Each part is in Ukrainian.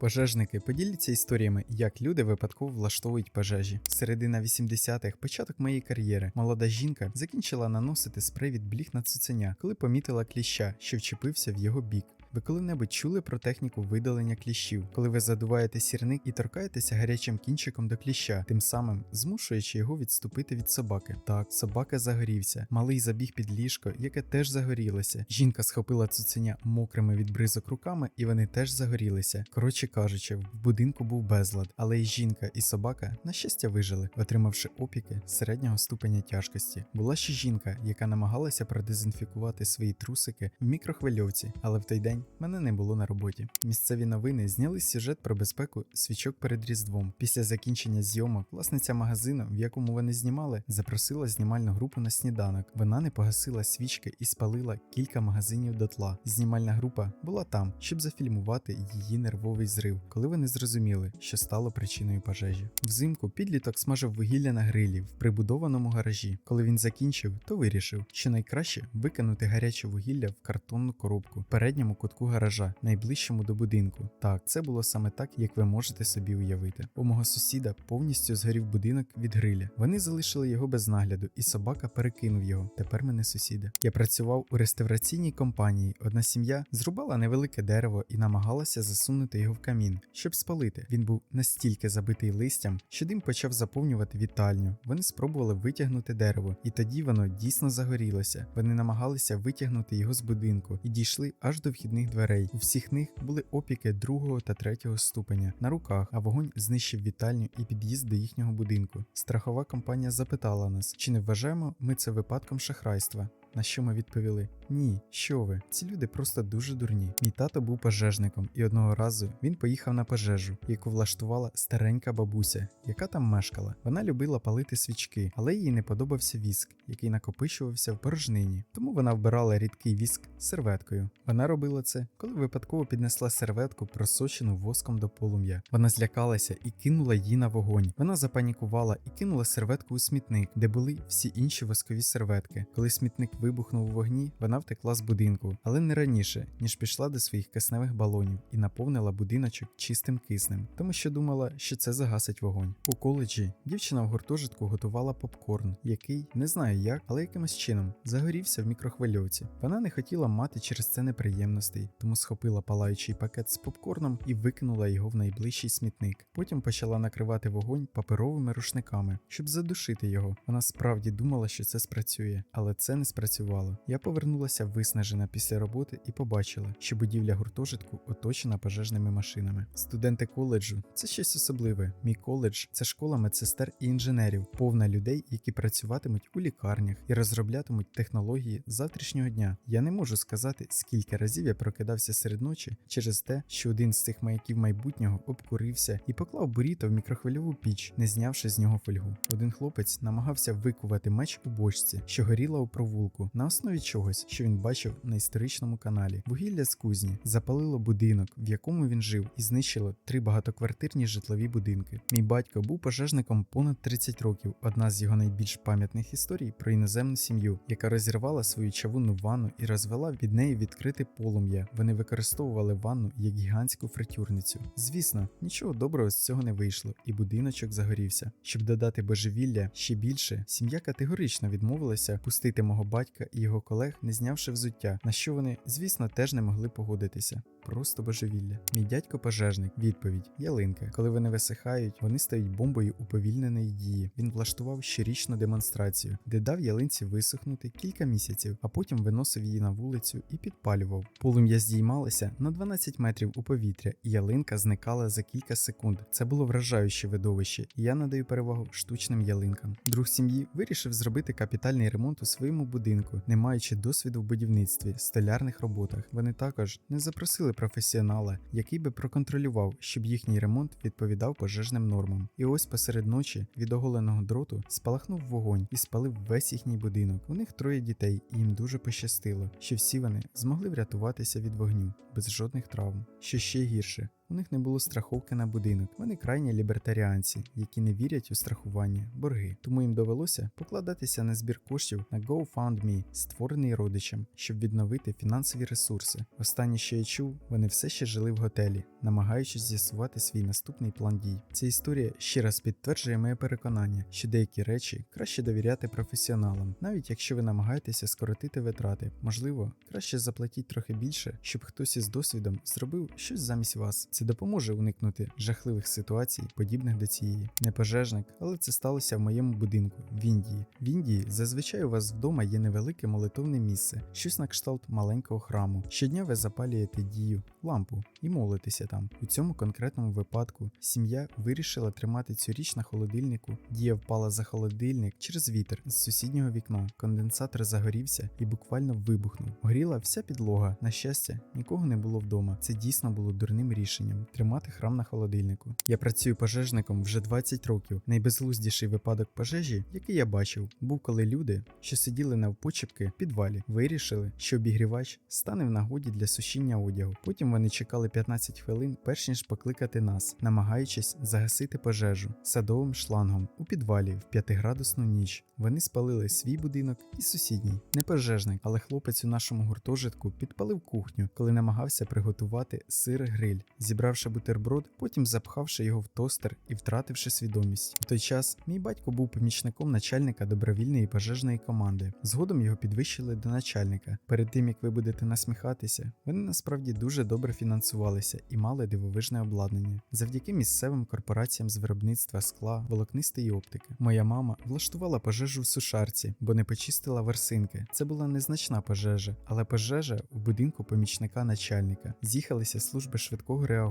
Пожежники поділяться історіями, як люди випадково влаштовують пожежі. Середина 80-х, початок моєї кар'єри. Молода жінка закінчила наносити спрей бліг на цуценя, коли помітила кліща, що вчепився в його бік. Ви коли-небудь чули про техніку видалення кліщів, коли ви задуваєте сірник і торкаєтеся гарячим кінчиком до кліща, тим самим змушуючи його відступити від собаки. Так, собака загорівся. Малий забіг під ліжко, яке теж загорілося. Жінка схопила цуценя мокрими від бризок руками, і вони теж загорілися. Коротше кажучи, в будинку був безлад, але і жінка, і собака, на щастя, вижили, отримавши опіки середнього ступеня тяжкості. Була ще жінка, яка намагалася продезінфікувати свої трусики в мікрохвильовці, але в той день мене не було на роботі. Місцеві новини зняли сюжет про безпеку свічок перед Різдвом. Після закінчення зйомок власниця магазину, в якому вони знімали, запросила знімальну групу на сніданок. Вона не погасила свічки і спалила кілька магазинів дотла. Знімальна група була там, щоб зафільмувати її нервовий зрив, коли вони зрозуміли, що стало причиною пожежі. Взимку підліток смажив вугілля на грилі в прибудованому гаражі. Коли він закінчив, то вирішив, що найкраще викинути гаряче вугілля в картонну коробку в передньому кутку гаража, найближчому до будинку. Так, це було саме так, як ви можете собі уявити. У мого сусіда повністю згорів будинок від гриля. Вони залишили його без нагляду, і собака перекинув його. Тепер ми не сусіди. Я працював у реставраційній компанії. Одна сім'я зрубала невелике дерево і намагалася засунути його в камін, щоб спалити. Він був настільки забитий листям, що дим почав заповнювати вітальню. Вони спробували витягнути дерево, і тоді воно дійсно загорілося. Вони намагалися витягнути його з будинку і дійшли аж до вхідних дверей. У всіх них були опіки другого та третього ступеня на руках, а вогонь знищив вітальню і під'їзд до їхнього будинку. Страхова компанія запитала нас, чи не вважаємо ми це випадком шахрайства. На що ми відповіли: Ні, що ви? Ці люди просто дуже дурні. Мій тато був пожежником, і одного разу він поїхав на пожежу, яку влаштувала старенька бабуся, яка там мешкала. Вона любила палити свічки, але їй не подобався віск, який накопичувався в порожнині. Тому вона вбирала рідкий віск серветкою. Вона робила це, коли випадково піднесла серветку, просочену воском до полум'я. Вона злякалася і кинула її на вогонь. Вона запанікувала і кинула серветку у смітник, де були всі інші воскові серветки. Коли смітник вибухнув у вогні, вона втекла з будинку, але не раніше, ніж пішла до своїх кисневих балонів і наповнила будиночок чистим киснем, тому що думала, що це загасить вогонь. У коледжі дівчина в гуртожитку готувала попкорн, який не знаю як, але якимось чином загорівся в мікрохвильовці. Вона не хотіла мати через це неприємностей, тому схопила палаючий пакет з попкорном і викинула його в найближчий смітник. Потім почала накривати вогонь паперовими рушниками, щоб задушити його. Вона справді думала, що це спрацює, але це не спрацювало. Я повернулася виснажена після роботи і побачила, що будівля гуртожитку оточена пожежними машинами. Студенти коледжу це щось особливе. Мій коледж це школа медсестер і інженерів, повна людей, які працюватимуть у лікарнях і розроблятимуть технології завтрашнього дня. Я не можу сказати, скільки разів я прокидався серед ночі через те, що один з цих маяків майбутнього обкурився і поклав буріто в мікрохвильову піч, не знявши з нього фольгу. Один хлопець намагався викувати меч у бочці, що горіла у провулку, на основі чогось, що він бачив на історичному каналі. Вугілля з кузні запалило будинок, в якому він жив, і знищило три багатоквартирні житлові будинки. Мій батько був пожежником понад 30 років. Одна з його найбільш пам'ятних історій про іноземну сім'ю, яка розірвала свою чавунну ванну і розвела від неї відкрите полум'я. Вони використовували ванну як гігантську фритюрницю. Звісно, нічого доброго з цього не вийшло, і будиночок загорівся. Щоб додати божевілля ще більше, сім'я категорично відмовилася пустити мого батька і його колег, не знявши взуття, на що вони, звісно, теж не могли погодитися. Просто божевілля. Мій дядько пожежник. Відповідь: ялинка. Коли вони висихають, вони стають бомбою уповільненої дії. Він влаштував щорічну демонстрацію, де дав ялинці висохнути кілька місяців, а потім виносив її на вулицю і підпалював. Полум'я здіймалося на 12 метрів у повітря, і ялинка зникала за кілька секунд. Це було вражаюче видовище, і я надаю перевагу штучним ялинкам. Друг сім'ї вирішив зробити капітальний ремонт у своєму будинку, не маючи досвіду в будівництві, столярних роботах. Вони також не запросили професіонала, який би проконтролював, щоб їхній ремонт відповідав пожежним нормам. І ось посеред ночі від оголеного дроту спалахнув вогонь і спалив весь їхній будинок. У них троє дітей, і їм дуже пощастило, що всі вони змогли врятуватися від вогню без жодних травм. Що ще гірше. У них не було страховки на будинок. Вони крайні лібертаріанці, які не вірять у страхування, борги. Тому їм довелося покладатися на збір коштів на GoFundMe, створений родичем, щоб відновити фінансові ресурси. Останнє, що я чув, вони все ще жили в готелі, намагаючись з'ясувати свій наступний план дій. Ця історія ще раз підтверджує моє переконання, що деякі речі краще довіряти професіоналам, навіть якщо ви намагаєтеся скоротити витрати. Можливо, краще заплатіть трохи більше, щоб хтось із досвідом зробив щось замість вас. Це допоможе уникнути жахливих ситуацій, подібних до цієї. Не пожежник, але це сталося в моєму будинку в Індії. В Індії зазвичай у вас вдома є невелике молитовне місце, щось на кшталт маленького храму. Щодня ви запалюєте дію, лампу і молитеся там. У цьому конкретному випадку сім'я вирішила тримати цю річ на холодильнику. Дія впала за холодильник через вітер з сусіднього вікна. Конденсатор загорівся і буквально вибухнув. Горіла вся підлога. На щастя, нікого не було вдома. Це дійсно було дурним рішенням тримати храм на холодильнику. Я працюю пожежником вже 20 років. Найбезглуздіший випадок пожежі, який я бачив, був коли люди, що сиділи навпочепки в підвалі, вирішили, що обігрівач стане в нагоді для сушіння одягу. Потім вони чекали 15 хвилин, перш ніж покликати нас, намагаючись загасити пожежу садовим шлангом у підвалі в 5-градусну ніч. Вони спалили свій будинок і сусідній. Не пожежник, але хлопець у нашому гуртожитку підпалив кухню, коли намагався приготувати сир гриль, зібравши бутерброд, потім запхавши його в тостер і втративши свідомість. В той час мій батько був помічником начальника добровільної пожежної команди. Згодом його підвищили до начальника. Перед тим як ви будете насміхатися, вони насправді дуже добре фінансувалися і мали дивовижне обладнання завдяки місцевим корпораціям з виробництва скла, волокнистої оптики. Моя мама влаштувала пожежу в сушарці, бо не почистила версинки. Це була незначна пожежа, але пожежа в будинку помічника начальника. З'їхалися служби швидкого реагування,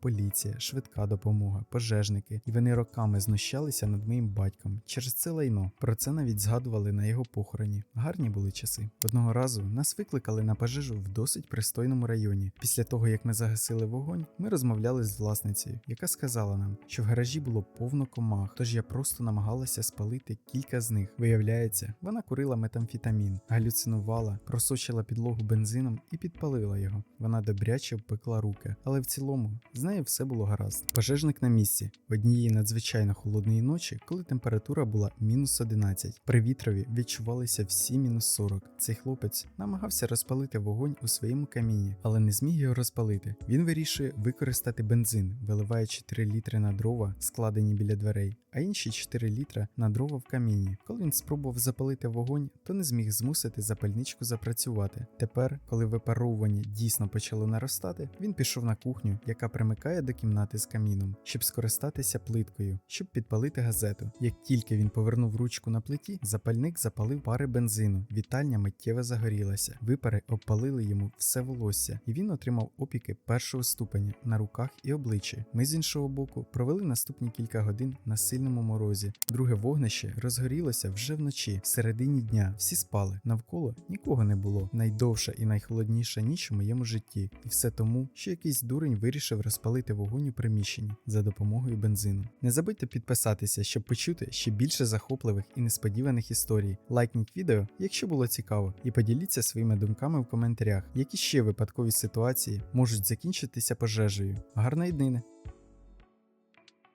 поліція, швидка допомога, пожежники, і вони роками знущалися над моїм батьком через це лайно. Про це навіть згадували на його похороні. Гарні були часи. Одного разу нас викликали на пожежу в досить пристойному районі. Після того, як ми загасили вогонь, ми розмовляли з власницею, яка сказала нам, що в гаражі було повно комах, тож я просто намагалася спалити кілька з них. Виявляється, вона курила метамфітамін, галюцинувала, просочила підлогу бензином і підпалила його. Вона добряче впекла руки, але в цілому з нею все було гаразд. Пожежник на місці однієї надзвичайно холодної ночі, коли температура була мінус 11. При вітрові відчувалися всі мінус 40. Цей хлопець намагався розпалити вогонь у своєму каміні, але не зміг його розпалити. Він вирішує використати бензин, виливаючи 3 літри на дрова, складені біля дверей, а інші 4 літра на дрова в каміні. Коли він спробував запалити вогонь, то не зміг змусити запальничку запрацювати. Тепер, коли випаровування дійсно почало наростати, він пішов на кухню, яка примикає до кімнати з каміном, щоб скористатися плиткою, щоб підпалити газету. Як тільки він повернув ручку на плиті, запальник запалив пари бензину. Вітальня миттєво загорілася. Випари обпалили йому все волосся, і він отримав опіки першого ступеня на руках і обличчі. Ми з іншого боку провели наступні кілька годин на сильному морозі. Друге вогнище розгорілося вже вночі, в середині дня. Всі спали. Навколо нікого не було. Найдовша і найхолодніша ніч у моєму житті. І все тому, що якийсь дурень вирішив розпалити вогонь у приміщенні за допомогою бензину. Не забудьте підписатися, щоб почути ще більше захопливих і несподіваних історій. Лайкніть відео, якщо було цікаво, і поділіться своїми думками в коментарях, які ще випадкові ситуації можуть закінчитися пожежею. Гарної днини!